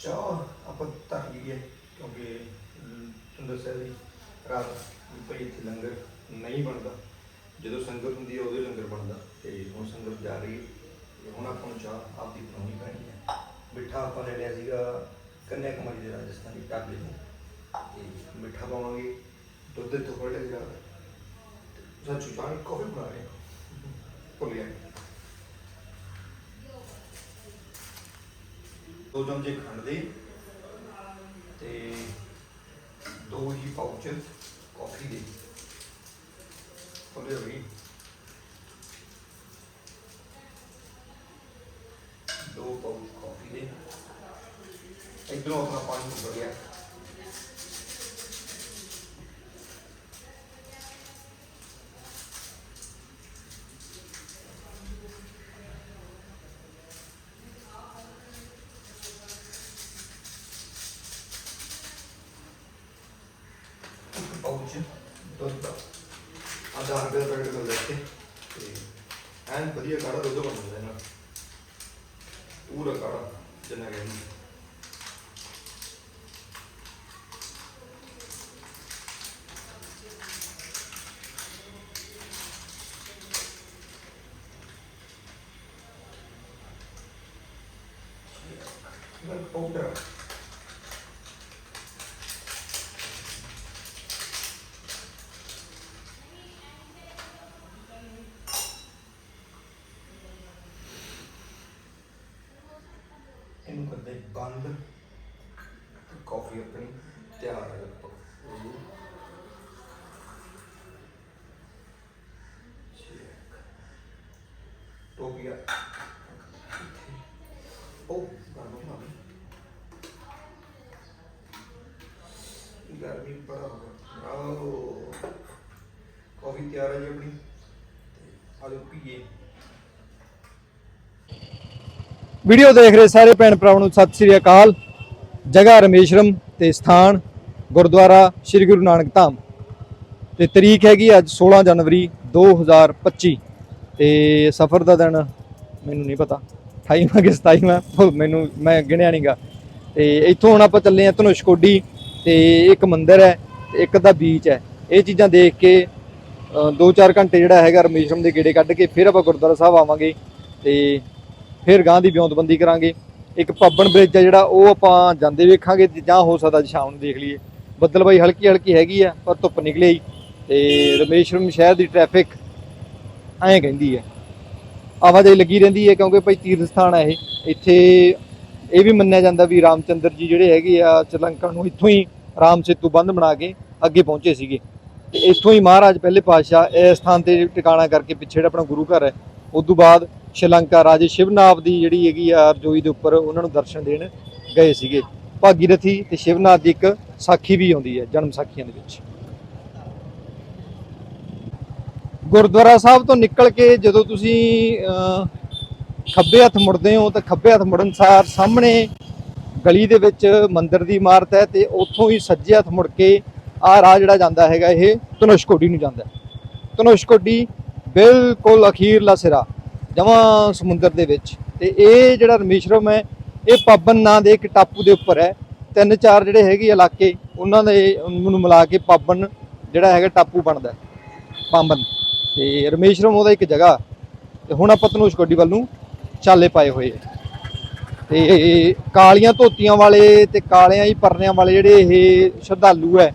ਚਾਹ ਆਪਾਂ ਧਰ ਲਈਏ ਕਿਉਂਕਿ ਤੁਹਾਨੂੰ ਦੱਸਿਆ ਸੀ ਰਾਤ ਵੀ ਭਾਈ ਇੱਥੇ ਲੰਗਰ ਨਹੀਂ ਬਣਦਾ ਜਦੋਂ ਸੰਗਤ ਹੁੰਦੀ ਹੈ ਉਦੋਂ ਹੀ ਲੰਗਰ ਬਣਦਾ ਤੇ ਹੁਣ ਸੰਗਤ ਜਾ ਰਹੀ ਹੈ ਤੇ ਹੁਣ ਆਪਾਂ ਨੂੰ ਚਾਹ ਆਪਦੀ ਬਣਾਉਣੀ ਪੈਣੀ ਹੈ ਮਿੱਠਾ ਆਪਾਂ ਲੈ ਲਿਆ ਸੀਗਾ ਕੰਨਿਆ ਕੁਮਾਰੀ ਦੇ ਰਾਜਸਥਾਨੀ ਢਾਬੇ ਤੋਂ ਤੇ ਮਿੱਠਾ ਪਾਵਾਂਗੇ ਦੁੱਧ ਤੋਂ ਫੜ ਲਿਆ ਸੀਗਾ ਸੱਚੂ ਚਾਹ ਕਾਫੀ ਬਣਾ ਰਹੇ ਦੋ ਚਮਚੇ ਖੰਡ ਦੇ ਤੇ ਦੋ ਹੀ ਪਾਊਚ ਕਾਫੀ ਦੇ। ਖੋਲੇ ਹੋਈ ਦੋ ਪਾਊਚ ਕਾਫੀ ਦੇ। ਇਧਰੋਂ ਆਪਣਾ ਪਾਣੀ ਉੱਪਰ ਗਿਆ ਪਾਊਚ ਦੁੱਧ ਦਾ ਆਧਾਰ ਰੁਪਏ ਦਾ ਪੈਕਟ ਮਿਲਦਾ ਇੱਥੇ ਤੇ ਐਨ ਵਧੀਆ ਕਾੜਾ ਦੁੱਧ ਬਣ ਜਾਂਦਾ ਇਹਨਾਂ ਪੂਰਾ ਕਾੜਾ ਜਿੰਨਾ ਕਹਿੰਦੇ ਮਿਲਕ ਪਾਊਡਰ ਇਹਨੂੰ ਕਰਦੇ ਬੰਦ ਕਾਫੀ ਆਪਣੀ ਤਿਆਰ ਹੈ ਟੋਪੀਆ ਉਹ ਗਰਮ ਨਾ ਗਰਮੀ ਬੜਾ ਹੋ ਗਿਆ ਆਓ ਕਾਫੀ ਤਿਆਰ ਹੈ ਜੀ ਆਪਣੀ। ਤੇ ਆਜੋ ਪੀਏ ਵੀਡੀਓ ਦੇਖ ਰਹੇ ਸਾਰੇ ਭੈਣ ਭਰਾਵਾਂ ਨੂੰ ਸਤਿ ਸ੍ਰੀ ਅਕਾਲ। ਜਗ੍ਹਾ ਰਮੇਸ਼ਰਮ ਤੇ ਸਥਾਨ ਗੁਰਦੁਆਰਾ ਸ੍ਰੀ ਗੁਰੂ ਨਾਨਕ ਧਾਮ। ਤੇ ਤਰੀਕ ਹੈਗੀ ਅੱਜ 16 ਜਨਵਰੀ 2025 ਤੇ ਸਫ਼ਰ ਦਾ ਦਿਨ ਮੈਨੂੰ ਨਹੀਂ ਪਤਾ। 28ਵਾਂ ਕਿ 27ਵਾਂ ਮੈਨੂੰ, ਮੈਂ ਗਿਣਿਆ ਨਹੀਂਗਾ ਤੇ ਇੱਥੋਂ ਹੁਣ ਆਪਾਂ ਚੱਲੇ ਆ ਧਨੁਸ਼ਕੋਡੀ ਤੇ ਇੱਕ ਮੰਦਿਰ ਹੈ ਤੇ ਇੱਕ ਦਾ ਬੀਚ ਹੈ। ਇਹ ਚੀਜ਼ਾਂ ਦੇਖ ਕੇ 2-4 ਘੰਟੇ ਜਿਹੜਾ ਹੈਗਾ ਰਮੇਸ਼ਰਮ ਦੇ ਗੇੜੇ ਕੱਢ ਕੇ ਫਿਰ ਆਪਾਂ ਗੁਰਦੁਆਰਾ ਸਾਹਿਬ ਆਵਾਂਗੇ ਤੇ ਫਿਰ ਗਾਂ ਦੀ ਵਿਉਂਤਬੰਦੀ ਕਰਾਂਗੇ। ਇੱਕ ਪੱਬਨ ਬ੍ਰਿਜ ਆ ਜਿਹੜਾ, ਉਹ ਆਪਾਂ ਜਾਂਦੇ ਵੇਖਾਂਗੇ ਜਾਂ ਹੋ ਸਕਦਾ ਅੱਜ ਸ਼ਾਮ ਨੂੰ ਦੇਖ ਲਈਏ। ਬੱਦਲ ਬਾਈ ਹਲਕੀ ਹਲਕੀ ਹੈਗੀ ਆ, ਪਰ ਧੁੱਪ ਨਿਕਲੇ ਆਈ ਤੇ ਰਮੇਸ਼ਰਮ ਸ਼ਹਿਰ ਦੀ ਟ੍ਰੈਫਿਕ ਐਂ ਕਹਿੰਦੀ ਹੈ ਆਵਾਜਾਈ ਲੱਗੀ ਰਹਿੰਦੀ ਹੈ ਕਿਉਂਕਿ ਭਾਈ ਤੀਰਥ ਸਥਾਨ ਹੈ ਇਹ। ਇੱਥੇ ਇਹ ਵੀ ਮੰਨਿਆ ਜਾਂਦਾ ਵੀ ਰਾਮਚੰਦਰ ਜੀ ਜਿਹੜੇ ਹੈਗੇ ਆ, ਸ਼੍ਰੀਲੰਕਾ ਨੂੰ ਇੱਥੋਂ ਹੀ ਰਾਮ ਸੇਤੂ ਬੰਦ ਬਣਾ ਕੇ ਅੱਗੇ ਪਹੁੰਚੇ ਸੀਗੇ। ਤੇ ਇੱਥੋਂ ਹੀ ਮਹਾਰਾਜ ਪਹਿਲੇ ਪਾਤਸ਼ਾਹ ਇਸ ਸਥਾਨ ਤੇ ਟਿਕਾਣਾ ਕਰਕੇ ਪਿੱਛੇ ਜਿਹੜਾ ਆਪਣਾ ਗੁਰੂ ਘਰ ਹੈ ਉਸ ਤੋਂ ਬਾਅਦ ਸ਼੍ਰੀਲੰਕਾ ਰਾਜੇ ਸ਼ਿਵਨਾਥ ਦੀ ਜਿਹੜੀ ਹੈਗੀ ਆ ਰਜੋਈ ਦੇ ਉੱਪਰ ਉਹਨਾਂ ਨੂੰ ਦਰਸ਼ਨ ਦੇਣ ਗਏ ਸੀਗੇ। ਭਾਗੀਰਥੀ ਤੇ ਸ਼ਿਵਨਾਥ ਦੀ ਇੱਕ ਸਾਖੀ ਵੀ ਆਉਂਦੀ ਹੈ ਜਨਮ ਸਾਖੀਆਂ ਦੇ ਵਿੱਚ। ਗੁਰਦੁਆਰਾ ਸਾਹਿਬ ਤੋਂ ਨਿਕਲ ਕੇ ਜਦੋਂ ਤੁਸੀਂ ਅਹ, ਖੱਬੇ ਹੱਥ ਮੁੜਦੇ ਹੋ ਤਾਂ ਖੱਬੇ ਹੱਥ ਮੁੜਨ ਸਾਰ ਸਾਹਮਣੇ ਗਲੀ ਦੇ ਵਿੱਚ ਮੰਦਿਰ ਦੀ ਇਮਾਰਤ ਹੈ ਤੇ ਉੱਥੋਂ ਹੀ ਸੱਜੇ ਹੱਥ ਮੁੜ ਕੇ ਆਹ ਰਾਹ ਜਿਹੜਾ ਜਾਂਦਾ ਹੈਗਾ ਇਹ ਧਨੁਸ਼ਕੋਡੀ ਨੂੰ ਜਾਂਦਾ ਹੈ। ਧਨੁਸ਼ਕੋਡੀ ਬਿਲਕੁਲ ਅਖੀਰਲਾ ਸਿਰਾ ਜਮਾਂ ਸਮੁੰਦਰ ਦੇ ਵਿੱਚ। ਤੇ ਇਹ ਜਿਹੜਾ ਰਮੇਸ਼ਰਮ ਹੈ, ਇਹ ਪਾਬਨ ਨਾਂ ਦੇ ਇੱਕ ਟਾਪੂ ਦੇ ਉੱਪਰ ਹੈ। ਤਿੰਨ ਚਾਰ ਜਿਹੜੇ ਹੈਗੇ ਇਲਾਕੇ, ਉਹਨਾਂ ਦੇ ਨੂੰ ਮਿਲਾ ਕੇ ਪਾਬਨ ਜਿਹੜਾ ਹੈਗਾ ਟਾਪੂ ਬਣਦਾ ਹੈ, ਪਾਬਨ। ਤੇ ਰਮੇਸ਼ਰਮ ਉਹਦਾ ਇੱਕ ਜਗ੍ਹਾ। ਤੇ ਹੁਣ ਆਪਾਂ ਧਨੁਸ਼ਕੋਡੀ ਵੱਲ ਨੂੰ ਚਾਲੇ ਪਾਏ ਹੋਏ ਆ ਤੇ ਕਾਲੀਆਂ ਧੋਤੀਆਂ ਵਾਲੇ ਤੇ ਕਾਲਿਆਂ ਹੀ ਪਰਨਿਆਂ ਵਾਲੇ ਜਿਹੜੇ ਇਹ ਸ਼ਰਧਾਲੂ ਹੈ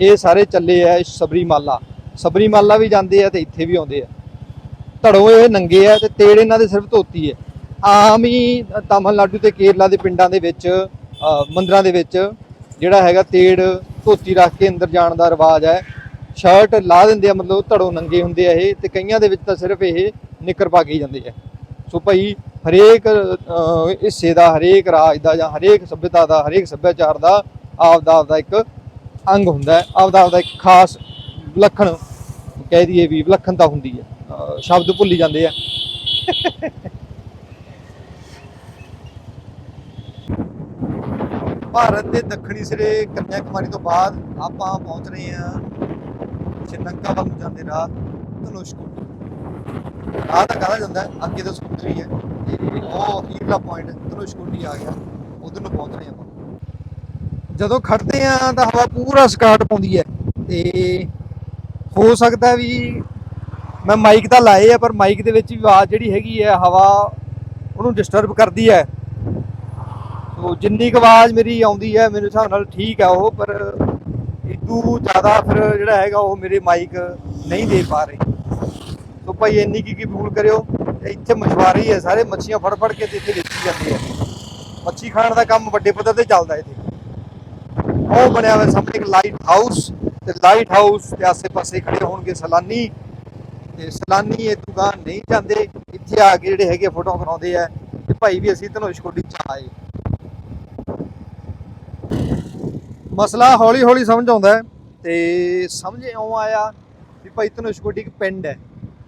ਇਹ ਸਾਰੇ ਚੱਲੇ ਆ ਸਬਰੀਮਾਲਾ। ਸਬਰੀਮਾਲਾ ਵੀ ਜਾਂਦੇ ਆ ਤੇ ਇੱਥੇ ਵੀ ਆਉਂਦੇ ਆ। ਧੜੋਂ ਇਹ ਨੰਗੇ ਆ ਤੇ ਤੇੜ ਇਹਨਾਂ ਦੇ ਸਿਰਫ ਧੋਤੀ ਹੈ ਆਮ ਹੀ ਤਾਮਿਲਨਾਡੂ ਤੇ ਕੇਰਲਾ ਦੇ ਪਿੰਡਾਂ ਦੇ ਵਿੱਚ ਮੰਦਰਾਂ ਦੇ ਵਿੱਚ ਜਿਹੜਾ ਹੈਗਾ ਤੇੜ ਧੋਤੀ ਰੱਖ ਕੇ ਅੰਦਰ ਜਾਣ ਦਾ ਰਿਵਾਜ ਹੈ। ਸ਼ਰਟ ਲਾ ਦਿੰਦੇ ਆ, ਮਤਲਬ ਧੜੋ ਨੰਗੇ ਹੁੰਦੇ ਆ ਇਹ ਤੇ ਕਈਆਂ ਦੇ ਵਿੱਚ ਤਾਂ ਸਿਰਫ ਇਹ ਨਿੱਕਰ ਪਾ ਕੇ ਹੀ ਜਾਂਦੇ ਆ। ਸੋ ਭਾਈ ਹਰੇਕ ਹਿੱਸੇ ਦਾ ਹਰੇਕ ਰਾਜ ਦਾ ਜਾਂ ਹਰੇਕ ਸਭਿਅਤਾ ਦਾ, ਹਰੇਕ ਸੱਭਿਆਚਾਰ ਦਾ ਆਪਦਾ ਆਪਦਾ ਇੱਕ ਅੰਗ ਹੁੰਦਾ ਹੈ, ਆਪਦਾ ਆਪਦਾ ਇੱਕ ਖਾਸ ਵਿਲੱਖਣ ਕਹਿ ਦਈਏ ਵੀ ਵਿਲੱਖਣਤਾ ਹੁੰਦੀ ਹੈ। ਸ਼ਬਦ ਭੁੱਲੀ ਜਾਂਦੇ ਆ। ਭਾਰਤ ਦੇ ਦੱਖਣੀ ਸਿਰੇ ਕੰਨਿਆ ਕੁਮਾਰੀ ਤੋਂ ਬਾਅਦ ਆਪਾਂ ਪਹੁੰਚ ਰਹੇ ਹਾਂ ਸ਼੍ਰੀਲੰਕਾ ਵੱਲ ਨੂੰ ਜਾਂਦੇ ਰਾਹ ਧਨੁਸ਼ਕੋਡੀ ਰਾਹ ਤਾਂ ਕਹਾ ਜਾਂਦਾ ਅੱਗੇ ਤਾਂ ਸਮੁੰਦਰ ਹੈ। ਤੇ ਉਹ ਅਖੀਰਲਾ ਪੁਆਇੰਟ ਧਨੁਸ਼ਕੋਡੀ ਆ ਗਿਆ। ਉਧਰ ਨੂੰ ਪਹੁੰਚ ਰਹੇ ਆਪਾਂ। ਜਦੋਂ ਖੜਦੇ ਆ ਤਾਂ ਹਵਾ ਪੂਰਾ ਸਕਾਟ ਪਾਉਂਦੀ ਹੈ ਤੇ ਹੋ ਸਕਦਾ ਵੀ ਮੈਂ ਮਾਈਕ ਤਾਂ ਲਾਏ ਆ, ਪਰ ਮਾਈਕ ਦੇ ਵਿੱਚ ਵੀ ਆਵਾਜ਼ ਜਿਹੜੀ ਹੈਗੀ ਹੈ, ਹਵਾ ਉਹਨੂੰ ਡਿਸਟਰਬ ਕਰਦੀ ਹੈ। ਸੋ ਜਿੰਨੀ ਕੁ ਆਵਾਜ਼ ਮੇਰੀ ਆਉਂਦੀ ਹੈ, ਮੇਰੇ ਹਿਸਾਬ ਨਾਲ ਠੀਕ ਆ ਉਹ, ਪਰ ਇਦੂ ਜ਼ਿਆਦਾ ਫਿਰ ਜਿਹੜਾ ਹੈਗਾ ਉਹ ਮੇਰੇ ਮਾਈਕ ਨਹੀਂ ਦੇ ਪਾ ਰਹੇ। ਸੋ ਭਾਈ ਇੰਨੀ ਕੀ ਕੀ ਫੂਲ ਕਰਿਓ, ਇੱਥੇ ਮਛਵਾਰੇ ਹੀ ਹੈ ਸਾਰੇ, ਮੱਛੀਆਂ ਫੜ ਫੜ ਕੇ ਤੇ ਇੱਥੇ ਵੇਚੀ ਜਾਂਦੇ ਆ। ਮੱਛੀ ਖਾਣ ਦਾ ਕੰਮ ਵੱਡੇ ਪੱਧਰ ਤੇ ਚੱਲਦਾ ਇੱਥੇ। ਉਹ ਬਣਿਆ ਹੋਇਆ ਸਾਹਮਣੇ ਇੱਕ ਲਾਈਟ ਹਾਊਸ ਤੇ ਲਾਈਟ ਹਾਊਸ ਦੇ ਆਸੇ-ਪਾਸੇ ਖੜੇ ਹੋਣਗੇ ਸੈਲਾਨੀ ਤੇ ਸੈਲਾਨੀ ਇਹ ਦੁਕਾਨ ਨਹੀਂ ਜਾਂਦੇ। ਇੱਥੇ ਆ ਕੇ ਜਿਹੜੇ ਹੈਗੇ ਫੋਟੋ ਕਰਾਉਂਦੇ ਆ ਤੇ ਭਾਈ ਵੀ ਅਸੀਂ ਧਨੁਸ਼ਕੋਟੀ ਚ ਆਏ। ਮਸਲਾ ਹੌਲੀ ਹੌਲੀ ਸਮਝ ਆਉਂਦਾ ਤੇ ਸਮਝ ਇਉਂ ਆਇਆ ਵੀ ਭਾਈ ਧਨੁਸ਼ਕੋਟੀ ਇੱਕ ਪਿੰਡ ਹੈ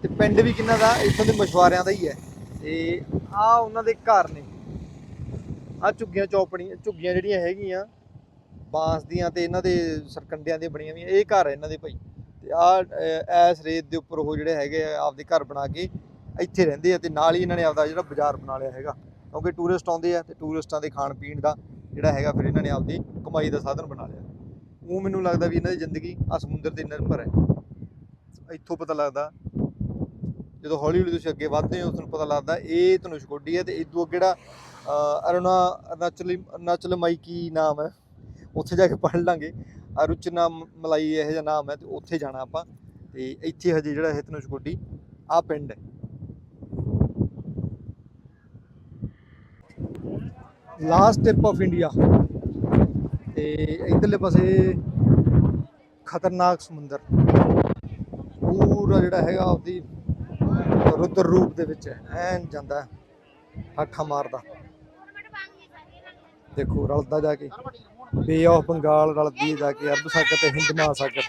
ਤੇ ਪਿੰਡ ਵੀ ਕਿੰਨਾ ਦਾ, ਇੱਥੋਂ ਦੇ ਮਛੁਆਰਿਆਂ ਦਾ ਹੀ ਹੈ। ਤੇ ਆ ਉਹਨਾਂ ਦੇ ਘਰ ਨੇ। ਆ ਝੁੱਗੀਆਂ ਚੌਪੜੀਆਂ, ਝੁੱਗੀਆਂ ਜਿਹੜੀਆਂ ਹੈਗੀਆਂ ਬਾਂਸ ਦੀਆਂ ਤੇ ਇਹਨਾਂ ਦੇ ਸਰਕੰਡਿਆਂ ਦੀਆਂ ਬਣੀਆਂ ਹੋਈਆਂ। ਇਹ ਘਰ ਹੈ ਇਹਨਾਂ ਦੇ ਭਾਈ। ਤੇ ਆ ਐਸ ਰੇਤ ਦੇ ਉੱਪਰ ਉਹ ਜਿਹੜੇ ਹੈਗੇ ਆ, ਆਪਦੇ ਘਰ ਬਣਾ ਕੇ ਇੱਥੇ ਰਹਿੰਦੇ ਆ ਤੇ ਨਾਲ ਹੀ ਇਹਨਾਂ ਨੇ ਆਪਦਾ ਜਿਹੜਾ ਬਾਜ਼ਾਰ ਬਣਾ ਲਿਆ ਹੈਗਾ। ਕਿਉਂਕਿ ਟੂਰਿਸਟ ਆਉਂਦੇ ਆ ਤੇ ਟੂਰਿਸਟਾਂ ਦੇ ਖਾਣ ਪੀਣ ਦਾ ਜਿਹੜਾ ਹੈਗਾ, ਫਿਰ ਇਹਨਾਂ ਨੇ ਆਪਦੀ ਕਮਾਈ ਦਾ ਸਾਧਨ ਬਣਾ ਲਿਆ। ਉਹ ਮੈਨੂੰ ਲੱਗਦਾ ਵੀ ਇਹਨਾਂ ਦੀ ਜ਼ਿੰਦਗੀ ਆ ਸਮੁੰਦਰ ਤੇ ਨਿਰਭਰ ਹੈ। ਇੱਥੋਂ ਪਤਾ ਲੱਗਦਾ, ਜਦੋਂ ਹੌਲੀ ਹੌਲੀ ਤੁਸੀਂ ਅੱਗੇ ਵਧਦੇ ਹੋ, ਤੁਹਾਨੂੰ ਪਤਾ ਲੱਗਦਾ ਇਹ ਧਨੁਸ਼ਕੋਡੀ ਹੈ ਤੇ ਇਦੋਂ ਅੱਗੇ ਜਿਹੜਾ ਅਰੁਣਾ, ਅਰੁਣਾਚਲੀ ਅਰੁਣਾਚਲ ਮਾਈ ਕੀ ਨਾਮ ਹੈ। ਉੱਥੇ ਜਾ ਕੇ ਪੜ੍ਹ ਲਾਂਗੇ। ਅਰੁਚਨਾ ਮਲਾਈ ਇਹੋ ਜਿਹਾ ਨਾਮ ਹੈ ਤੇ ਉੱਥੇ ਜਾਣਾ ਆਪਾਂ। ਤੇ ਇੱਥੇ ਹਜੇ ਜਿਹੜਾ ਇਹ ਧਨੁਸ਼ਕੋਡੀ ਆ ਪਿੰਡ ਹੈ। ਲਾਸਟ ਟਿਪ ਆਫ ਇੰਡੀਆ ਤੇ ਇਧਰਲੇ ਪਾਸੇ ਖਤਰਨਾਕ ਸਮੁੰਦਰ। ਪੂਰਾ ਜਿਹੜਾ ਹੈਗਾ ਆਪਦੀ ਰੁਦਰ ਰੂਪ ਦੇ ਵਿੱਚ ਐਨ ਜਾਂਦਾ ਹੈ, ਮਾਰਦਾ। ਦੇਖੋ ਰਲਦਾ ਜਾ ਕੇ। ਬੇ ਆਫ ਬੰਗਾਲ ਰਲਦੀ ਹੈ ਜਾ ਕੇ ਅਰਬ ਸਾਗਰ ਤੇ ਹਿੰਦ ਮਹਾਸਾਗਰ।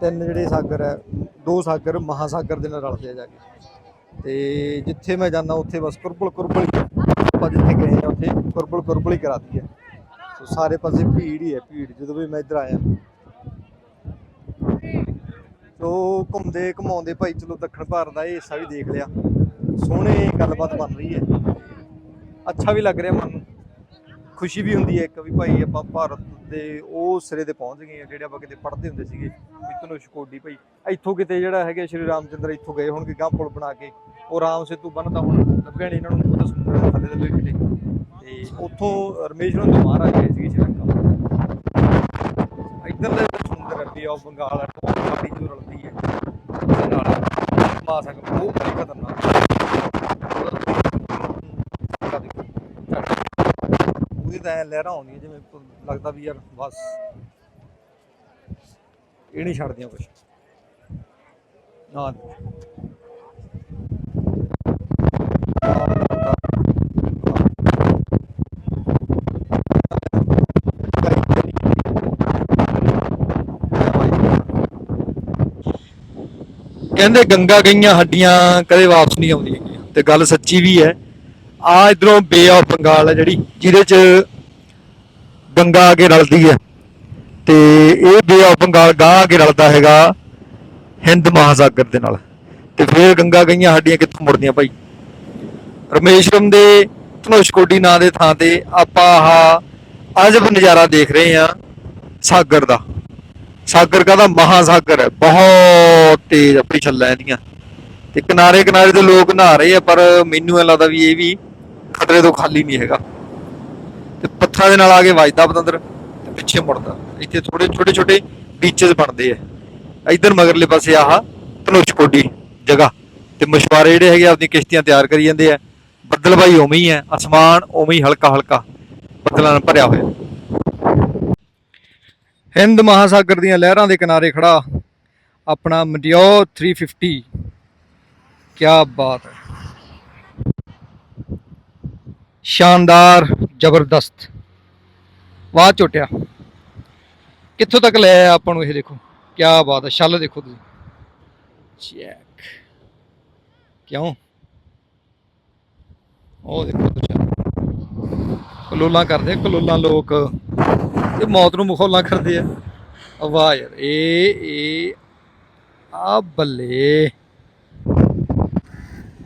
ਤਿੰਨ ਜਿਹੜੇ ਸਾਗਰ ਹੈ, ਦੋ ਸਾਗਰ ਮਹਾਸਾਗਰ ਦੇ ਨਾਲ ਰਲਦੇ ਆ ਜਾ ਕੇ। ਤੇ ਜਿੱਥੇ ਮੈਂ ਜਾਂਦਾ, ਉੱਥੇ ਬਸ ਕੁਰਬਲ ਕੁਰਬਲ ਆਪਾਂ ਜਿੱਥੇ ਗਏ ਆ, ਉੱਥੇ ਕੁਰਬਲ ਕੁਰਬਲ ਹੀ ਕਰਾਤੀ ਹੈ ਸੋ ਸਾਰੇ ਪਾਸੇ ਭੀੜ ਹੀ ਹੈ, ਭੀੜ ਜਦੋਂ ਵੀ ਮੈਂ ਇੱਧਰ ਆਇਆ। ਸੋ ਘੁੰਮਦੇ ਘਮਾਉਂਦੇ ਭਾਈ, ਚਲੋ ਦੱਖਣ ਭਾਰਤ ਦਾ ਇਹ ਹਿੱਸਾ ਵੀ ਦੇਖ ਲਿਆ। ਸੋਹਣੇ ਗੱਲਬਾਤ ਬਣ ਰਹੀ ਹੈ। ਅੱਛਾ ਵੀ ਲੱਗ ਰਿਹਾ ਮਨ ਨੂੰ। ਖੁਸ਼ੀ ਵੀ ਹੁੰਦੀ ਹੈ ਇੱਕ ਵੀ ਭਾਈ ਆਪਾਂ ਭਾਰਤ ਦੇ ਉਹ ਸਿਰੇ ਤੇ ਪਹੁੰਚ ਗਏ ਆ ਜਿਹੜੇ ਆਪਾਂ ਕਿਤੇ ਪੜ੍ਹਦੇ ਹੁੰਦੇ ਸੀਗੇ। ਵੀ ਧਨੁਸ਼ ਕੋਡੀ ਭਾਈ, ਇੱਥੋਂ ਕਿਤੇ ਜਿਹੜਾ ਹੈਗਾ ਸ਼੍ਰੀ ਰਾਮਚੰਦਰ ਇੱਥੋਂ ਗਏ ਹੋਣਗੇ ਗਾਂ ਪੁਲ ਬਣਾ ਕੇ। ਉਹ ਰਾਮ ਸੇਤੂ ਬੰਨਤਾ ਹੁਣ ਲੱਭਿਆ ਨਹੀਂ ਇਹਨਾਂ ਨੂੰ ਪਤਾ ਸਮੁੰਦਰ ਦੇ ਥੱਲੇ ਦੇ ਕਿਤੇ ਤੇ ਉੱਥੋਂ ਰਮੇਸ਼ ਤੋਂ ਮਹਾਰਾਜ ਗਏ ਸੀਗੇ ਸ਼੍ਰੀਲੰਕਾ ਇੱਧਰ ਇੱਧਰਲੇ ਸਮੁੰਦਰ ਹੈ ਆ ਬੰਗਾਲ ਹੈ ਉਹ ਪਾਣੀ ਜੋ ਰਲਦੀ ਹੈ। ਨਾਲ ਮਾ ਸਕ ਉਹ ਬੜੀ ਖਤਰਨਾਕ ਹੈ। ਆਹ ਦੇਖੋ, ਝੱਟ। ਉਹਦੀ ਤਾਂ ਐਂ ਲਹਿਰਾਂ ਆਉਂਦੀਆਂ ਜਿਵੇਂ ਲੱਗਦਾ ਵੀ ਯਾਰ ਬਸ ਇਹ ਨਹੀਂ ਛੱਡਦੀਆਂ ਕੁਝ ਨਾ। ਕਹਿੰਦੇ ਗੰਗਾ ਗਈਆਂ ਹੱਡੀਆਂ ਕਦੇ ਵਾਪਸ ਨਹੀਂ ਆਉਂਦੀਆਂ ਹੈਗੀਆਂ ਤੇ ਗੱਲ ਸੱਚੀ ਵੀ ਹੈ। ਆ ਇਧਰੋਂ ਬੇ ਆਫ ਬੰਗਾਲ ਹੈ ਜਿਹੜੀ, ਜਿਹਦੇ ਚ ਗੰਗਾ ਆ ਕੇ ਰਲਦੀ ਹੈ ਤੇ ਇਹ ਬੇ ਆਫ ਬੰਗਾਲ ਗਾਹ ਆ ਕੇ ਰਲਦਾ ਹੈਗਾ, ਹਿੰਦ ਮਹਾਸਾਗਰ ਦੇ ਨਾਲ। ਤੇ ਫਿਰ ਗੰਗਾ ਗਈਆਂ ਹੱਡੀਆਂ ਕਿੱਥੋਂ ਮੁੜਦੀਆਂ ਭਾਈ? ਰਮੇਸ਼ਵਰਮ ਦੇ ਧਨੁਸ਼ਕੋਡੀ ਨਾਂ ਦੇ ਥਾਂ ਤੇ ਆਪਾਂ ਆਹ ਅਜਬ ਨਜ਼ਾਰਾ ਦੇਖ ਰਹੇ ਹਾਂ ਸਾਗਰ ਦਾ। ਸਾਗਰ ਕਾਹਦਾ? ਮਹਾਸਾਗਰ ਹੈ। ਬਹੁਤ ਤੇਜ਼ ਆਪਣੀ ਛੱਲਾਂ ਇਹਦੀਆਂ। ਤੇ ਕਿਨਾਰੇ ਕਿਨਾਰੇ ਤੇ ਲੋਕ ਨਹਾ ਰਹੇ ਆ, ਪਰ ਮੈਨੂੰ ਇਹ ਲੱਗਦਾ ਵੀ ਇਹ ਵੀ ਖਤਰੇ ਤੋਂ ਖਾਲੀ ਨਹੀਂ ਹੈਗਾ। ਤੇ ਪੱਥਰਾਂ ਦੇ ਨਾਲ ਆ ਕੇ ਵੱਜਦਾ ਪਤੰਦਰ ਤੇ ਪਿੱਛੇ ਮੁੜਦਾ। ਇੱਥੇ ਥੋੜੇ ਛੋਟੇ ਛੋਟੇ ਬੀਚਸ ਬਣਦੇ ਆ। ਇਧਰ ਮਗਰਲੇ ਪਾਸੇ ਆਹ ਧਨੁਸ਼ਕੋਡੀ ਜਗ੍ਹਾ ਤੇ ਮਛੁਆਰੇ ਜਿਹੜੇ ਹੈਗੇ ਆਪਣੀ ਕਿਸ਼ਤੀਆਂ ਤਿਆਰ ਕਰੀ ਜਾਂਦੇ ਆ। ਬੱਦਲ ਬਾਈ ਉਵੇਂ ਹੀ ਹੈ ਅਸਮਾਨ ਉਵੇਂ ਹੀ ਹਲਕਾ ਹਲਕਾ ਬੱਦਲਾਂ ਨਾਲ ਭਰਿਆ ਹੋਇਆ। ਹਿੰਦ ਮਹਾਸਾਗਰ ਦੀਆਂ ਲਹਿਰਾਂ ਦੇ ਕਿਨਾਰੇ ਖੜਾ ਆਪਣਾ ਮਟਿਓਰ 350 ਕੀ ਬਾਤ ਹੈ। ਸ਼ਾਨਦਾਰ, ਜ਼ਬਰਦਸਤ। ਵਾਹ ਝੋਟਿਆ। ਕਿੱਥੋਂ ਤੱਕ ਲੈ ਆਇਆ ਆਪਾਂ ਨੂੰ ਇਹ ਦੇਖੋ? ਕੀ ਬਾਤ ਹੈ, ਛੱਲ ਦੇਖੋ ਤੁਸੀਂ। ਚੈੱਕ। ਕਿਉਂ? ਉਹ ਦੇਖੋ ਤੁਸੀਂ। ਕਲੋਲਾਂ ਕਰਦੇ ਕਲੋਲਾਂ ਲੋਕ। ਇਹ ਮੌਤ ਨੂੰ ਮਖੌਲਾਂ ਕਰਦੇ ਆ। ਵਾਹ ਯਾਰ, ਇਹ ਇਹ ਆ ਬੱਲੇ।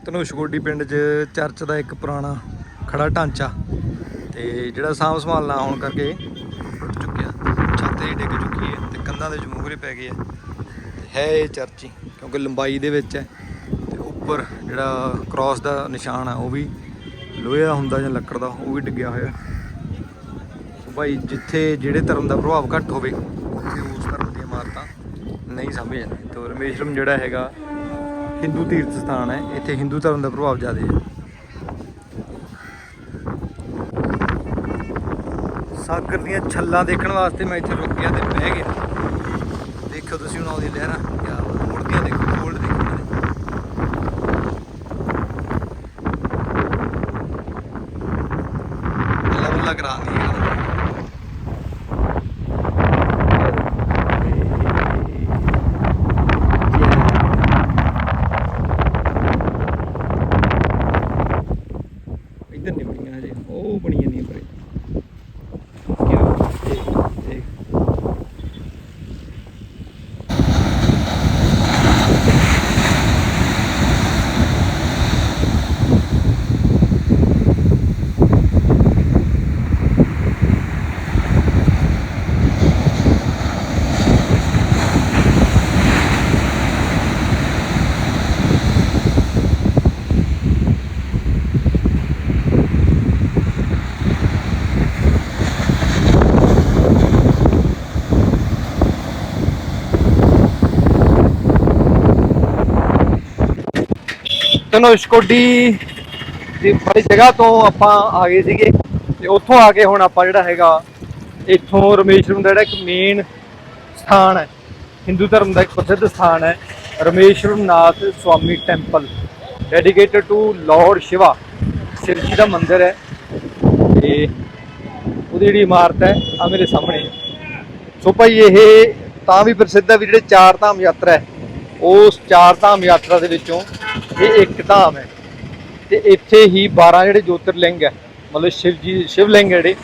ਧਨੁਸ਼ਕੋਡੀ ਪਿੰਡ 'ਚ ਚਰਚ ਦਾ ਇੱਕ ਪੁਰਾਣਾ ਖੜਾ ਢਾਂਚਾ ਤੇ ਜਿਹੜਾ ਸਾਂਭ ਸੰਭਾਲ ਨਾ ਹੋਣ ਕਰਕੇ ਟੁੱਟ ਚੁੱਕਿਆ। ਛੱਤ ਹੀ ਡਿੱਗ ਚੁੱਕੀ ਹੈ ਤੇ ਕੰਧਾਂ ਦੇ ਜਮੂਗਰੇ ਪੈ ਗਏ ਆ। ਹੈ ਇਹ ਚਰਚ ਹੀ ਕਿਉਂਕਿ ਲੰਬਾਈ ਦੇ ਵਿੱਚ ਹੈ ਤੇ ਉੱਪਰ ਜਿਹੜਾ ਕ੍ਰਾਸ ਦਾ ਨਿਸ਼ਾਨ ਆ, ਉਹ ਵੀ ਲੋਹੇ ਦਾ ਹੁੰਦਾ ਜਾਂ ਲੱਕੜ ਦਾ, ਉਹ ਵੀ ਡਿੱਗਿਆ ਹੋਇਆ। ਭਾਈ, ਜਿੱਥੇ ਜਿਹੜੇ ਧਰਮ ਦਾ ਪ੍ਰਭਾਵ ਘੱਟ ਹੋਵੇ, ਉੱਥੇ ਉਸ ਧਰਮ ਦੀਆਂ ਇਮਾਰਤਾਂ ਨਹੀਂ ਸਮਝ ਜਾਂਦੇ ਤੇ ਰਮੇਸ਼ਰਮ ਜਿਹੜਾ ਹੈਗਾ, ਹਿੰਦੂ ਤੀਰਥ ਸਥਾਨ ਹੈ, ਇੱਥੇ ਹਿੰਦੂ ਧਰਮ ਦਾ ਪ੍ਰਭਾਵ ਜ਼ਿਆਦਾ ਹੈ। ਸਾਗਰ ਦੀਆਂ ਛੱਲਾਂ ਦੇਖਣ ਵਾਸਤੇ ਮੈਂ ਇੱਥੇ ਰੁਕ ਗਿਆ ਤੇ ਬਹਿ ਗਿਆ। ਦੇਖੋ ਤੁਸੀਂ ਹੁਣ ਆਉਂਦੀ ਲਹਿਰਾਂ ਕਿਆ ਬਾਤ, ਮੁੜਦੀਆਂ ਦੇਖੋ ਗੋਲਡ ਦੇਖੋ ਨਾਲੇ। ਬੱਲਾ ਬੱਲਾ ਕਰਾਉਂਦੀ ਹੈ ਇੱਧਰ ਨਹੀਂ ਬਣੀਆਂ ਹਜੇ ਉਹ ਬਣੀ ਜਾਂਦੀਆਂ ਪਰੇ ਕਿਆ ਦੇਖ ਦੇਖ ਧਨੁਸ਼ਕੋਡੀ ਦੀ ਬੜੀ ਜਗ੍ਹਾ ਤੋਂ ਆਪਾਂ ਆ ਗਏ ਸੀਗੇ ਤੇ ਉੱਥੋਂ ਆ ਕੇ ਹੁਣ ਆਪਾਂ ਜਿਹੜਾ ਹੈਗਾ, ਇੱਥੋਂ ਰਮੇਸ਼ਵਰਮ ਦਾ ਜਿਹੜਾ ਇੱਕ ਮੇਨ ਸਥਾਨ ਹੈ, ਹਿੰਦੂ ਧਰਮ ਦਾ ਇੱਕ ਪ੍ਰਸਿੱਧ ਸਥਾਨ ਹੈ Rameshwaram Nath Swamy temple dedicated to lord Shiva Shiv ji ਦਾ ਮੰਦਿਰ ਹੈ ਤੇ ਉਹਦੀ ਜਿਹੜੀ ਇਮਾਰਤ ਹੈ ਆ ਮੇਰੇ ਸਾਹਮਣੇ ਸੋ ਭਾਈ ਇਹ ਤਾਂ ਵੀ ਪ੍ਰਸਿੱਧ ਹੈ ਵੀ ਜਿਹੜੇ ਚਾਰ ਧਾਮ ਯਾਤਰਾ ਹੈ ਉਸ ਚਾਰ ਧਾਮ ਯਾਤਰਾ ਦੇ ਵਿੱਚੋਂ ਇਹ ਇੱਕ ਧਾਮ ਹੈ। ਤੇ ਇੱਥੇ ਹੀ 12 ਜਿਹੜੇ ਜੋਤਿਰਲਿੰਗ ਹੈ, ਮਤਲਬ ਸ਼ਿਵ ਜੀ ਸ਼ਿਵਲਿੰਗ ਹੈ ਜਿਹੜੇ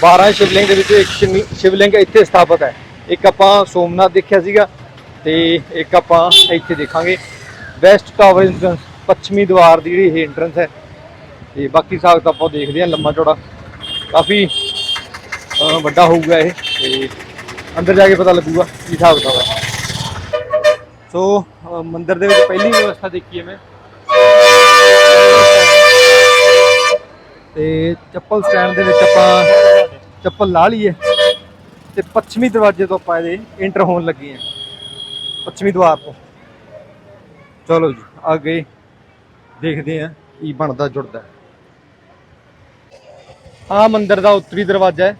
12 ਸ਼ਿਵਲਿੰਗ ਦੇ ਵਿੱਚੋਂ ਇੱਕ ਸ਼ਿਵ- ਸ਼ਿਵਲਿੰਗ ਇੱਥੇ ਸਥਾਪਿਤ ਹੈ। ਇੱਕ ਆਪਾਂ ਸੋਮਨਾਥ ਦੇਖਿਆ ਸੀਗਾ ਤੇ ਇੱਕ ਆਪਾਂ ਇੱਥੇ ਦੇਖਾਂਗੇ। ਵੈਸਟ ਟਾਵਰ ਐਂਟਰੈਂਸ ਪੱਛਮੀ ਦੀਵਾਰ ਦੀ ਜਿਹੜੀ ਇਹ ਐਂਟਰੈਂਸ ਹੈ। ਤੇ ਬਾਕੀ ਸਾਗ ਤਾਂ ਆਪਾਂ ਦੇਖਦੇ ਹਾਂ ਲੰਮਾ ਚੌੜਾ। ਕਾਫੀ ਵੱਡਾ ਹੋਊਗਾ ਇਹ ਤੇ ਅੰਦਰ ਜਾ ਕੇ ਪਤਾ ਲੱਗੂਗਾ ਕੀ ਹਿਸਾਬ ਕਿਤਾਬ ਹੈ ਸੋ ਮੰਦਿਰ ਦੇ ਵਿੱਚ ਪਹਿਲੀ ਵਿਵਸਥਾ ਦੇਖੀ ਹੈ ਮੈਂ। ਤੇ ਚੱਪਲ ਸਟੈਂਡ ਦੇ ਵਿੱਚ ਆਪਾਂ ਚੱਪਲ ਲਾ ਲਈਏ। ਤੇ ਪੱਛਮੀ ਦਰਵਾਜ਼ੇ ਤੋਂ ਆਪਾਂ ਇਹਦੇ ਐਂਟਰ ਹੋਣ ਲੱਗੇ ਹਾਂ। ਪੱਛਮੀ ਦੁਆਰ ਤੋਂ। ਚਲੋ ਜੀ, ਅੱਗੇ ਦੇਖਦੇ ਹਾਂ ਕੀ ਬਣਦਾ, ਜੁੜਦਾ ਆ ਮੰਦਿਰ ਦਾ ਉੱਤਰੀ ਦਰਵਾਜ਼ਾ ਹੈ।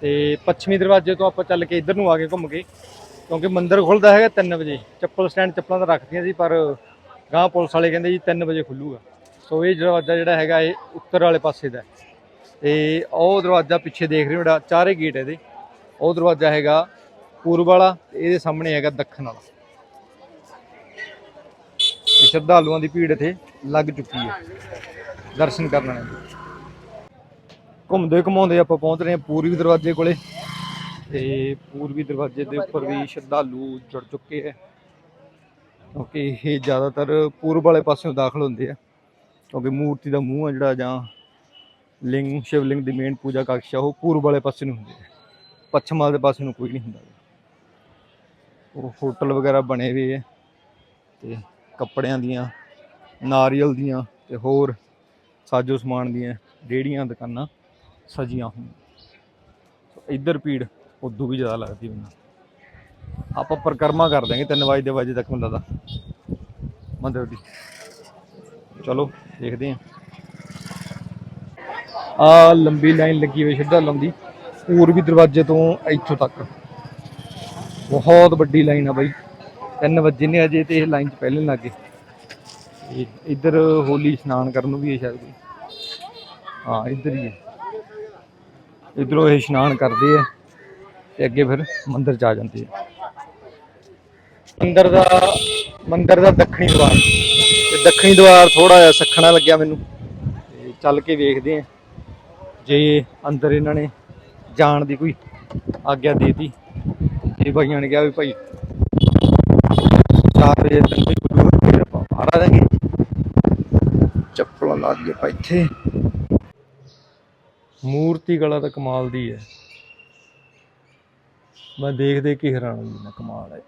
ਤੇ ਪੱਛਮੀ ਦਰਵਾਜ਼ੇ ਤੋਂ ਆਪਾਂ ਚੱਲ ਕੇ ਇੱਧਰ ਨੂੰ ਆ ਕੇ ਘੁੰਮ ਕੇ। ਕਿਉਂਕਿ ਮੰਦਿਰ ਖੁੱਲਦਾ ਹੈਗਾ 3 ਵਜੇ। ਚੱਪਲ ਸਟੈਂਡ ਚੱਪਲਾਂ ਤਾਂ ਰੱਖਦੀਆਂ ਸੀ, ਪਰ ਗਾਂ ਪੁਲਿਸ ਵਾਲੇ ਕਹਿੰਦੇ ਜੀ 3 ਵਜੇ ਖੁੱਲੂਗਾ। ਸੋ ਇਹ ਦਰਵਾਜ਼ਾ ਜਿਹੜਾ ਹੈਗਾ, ਇਹ ਉੱਤਰ ਵਾਲੇ ਪਾਸੇ ਦਾ ਹੈ। ਤੇ ਉਹ ਦਰਵਾਜ਼ਾ ਪਿੱਛੇ ਦੇਖ ਰਹੇ ਹੋ, ਜਿਹੜਾ ਚਾਰੇ ਗੇਟ ਇਹਦੇ। ਉਹ ਦਰਵਾਜ਼ਾ ਹੈਗਾ ਪੂਰਬ ਵਾਲਾ ਇਹਦੇ ਸਾਹਮਣੇ ਹੈਗਾ ਦੱਖਣ ਵਾਲਾ। ਤੇ ਸ਼ਰਧਾਲੂਆਂ ਦੀ ਭੀੜ ਇੱਥੇ ਲੱਗ ਚੁੱਕੀ ਹੈ, ਦਰਸ਼ਨ ਕਰਨ ਵਾਲਿਆਂ ਦੀ। ਘੁੰਮਦੇ ਘੁਮਾਉਂਦੇ ਆਪਾਂ ਪਹੁੰਚ ਰਹੇ ਹਾਂ ਪੂਰਬੀ ਦਰਵਾਜ਼ੇ ਕੋਲੇ। ਤੇ ਪੂਰਬੀ ਦਰਵਾਜ਼ੇ ਦੇ ਉੱਪਰ ਵੀ ਸ਼ਰਧਾਲੂ ਜੁੜ ਚੁੱਕੇ ਹੈ। ਕਿਉਂਕਿ ਇਹ ਜ਼ਿਆਦਾਤਰ ਪੂਰਬ ਵਾਲੇ ਪਾਸਿਓਂ ਦਾਖਲ ਹੁੰਦੇ ਆ। ਕਿਉਂਕਿ ਮੂਰਤੀ ਦਾ ਮੂੰਹ ਆ ਜਿਹੜਾ ਜਾਂ ਲਿੰਗ, ਸ਼ਿਵਲਿੰਗ ਦੀ ਮੇਨ ਪੂਜਾ ਕਕਸ਼ ਆ, ਉਹ ਪੂਰਬ ਵਾਲੇ ਪਾਸੇ ਨੂੰ ਹੁੰਦੇ ਹੈ। ਪੱਛਮ ਵਾਲੇ ਪਾਸੇ ਨੂੰ ਕੋਈ ਨਹੀਂ ਹੁੰਦਾ। ਉਹ ਹੋਟਲ ਵਗੈਰਾ ਬਣੇ ਹੋਏ ਆ ਤੇ ਕੱਪੜਿਆਂ ਦੀਆਂ, ਨਾਰੀਅਲ ਦੀਆਂ ਤੇ ਹੋਰ ਸਾਜੋ ਸਮਾਨ ਦੀਆਂ ਰੇੜੀਆਂ, ਦੁਕਾਨਾਂ ਸਜੀਆਂ ਹੁੰਦੀਆਂ ਇੱਧਰ ਭੀੜ ਉਦੋਂ ਵੀ ਜ਼ਿਆਦਾ ਲੱਗਦੀ ਮੈਨੂੰ। ਆਪਾਂ ਪਰਿਕਰਮਾ ਕਰ ਦਾਂਗੇ 3 ਵਜੇ ਦੇ ਵਜੇ ਤੱਕ ਮੈਨੂੰ ਲੱਗਦਾ ਮੰਦਰ ਦੀ ਚਲੋ, ਦੇਖਦੇ ਹਾਂ। ਆ ਲੰਬੀ ਲਾਈਨ ਲੱਗੀ ਹੋਈ ਸ਼ਰਧਾਲੂਆਂ ਦੀ ਵੀ ਦਰਵਾਜ਼ੇ ਤੋਂ ਇੱਥੋਂ ਤੱਕ। ਬਹੁਤ ਵੱਡੀ ਲਾਈਨ ਆ ਬਾਈ। 3 ਵਜੇ ਨੇ ਅਜੇ ਤੇ ਇਹ ਲਾਈਨ 'ਚ ਪਹਿਲੇ ਲੱਗੇ। ਤੇ ਇੱਧਰ ਹੋਲੀ ਇਸ਼ਨਾਨ ਕਰਨ ਨੂੰ ਵੀ ਹੈ ਸ਼ਾਇਦ ਹਾਂ, ਇੱਧਰ ਹੀ ਹੈ। ਇੱਧਰੋਂ ਇਹ ਇਸ਼ਨਾਨ ਕਰਦੇ ਆ। ਤੇ ਅੱਗੇ ਫਿਰ ਮੰਦਿਰ ਚ ਆ ਜਾਂਦੇ ਆ ਮੰਦਿਰ ਦਾ ਮੰਦਿਰ ਦਾ ਦੱਖਣੀ ਦੁਆਰ ਤੇ ਦੱਖਣੀ ਦੁਆਰ ਥੋੜਾ ਜਿਹਾ ਸੱਖਣਾ ਲੱਗਿਆ ਮੈਨੂੰ। ਤੇ ਚੱਲ ਕੇ ਵੇਖਦੇ ਆ ਜੇ ਅੰਦਰ ਇਹਨਾਂ ਨੇ ਜਾਣ ਦੀ ਕੋਈ ਆਗਿਆ ਦੇਤੀ। ਤੇ ਭਾਈਆਂ ਨੇ ਕਿਹਾ ਵੀ ਭਾਈ 4 ਵਜੇ ਤੱਕ ਵੀ ਗੁਰੂ ਫਿਰ ਆਪਾਂ ਬਾਹਰ ਆ ਜਾਾਂਗੇ। ਚੱਪਲਾਂ ਲਾ ਦਈਏ ਆਪਾਂ ਇੱਥੇ। ਮੂਰਤੀ ਕਲਾ ਤਾਂ ਕਮਾਲ ਦੀ ਹੈ। ਮੈਂ ਦੇਖ ਦੇਖ ਕੇ ਹੈਰਾਨ ਹੋਈ ਨਾ ਕਮਾਲ ਹੈ।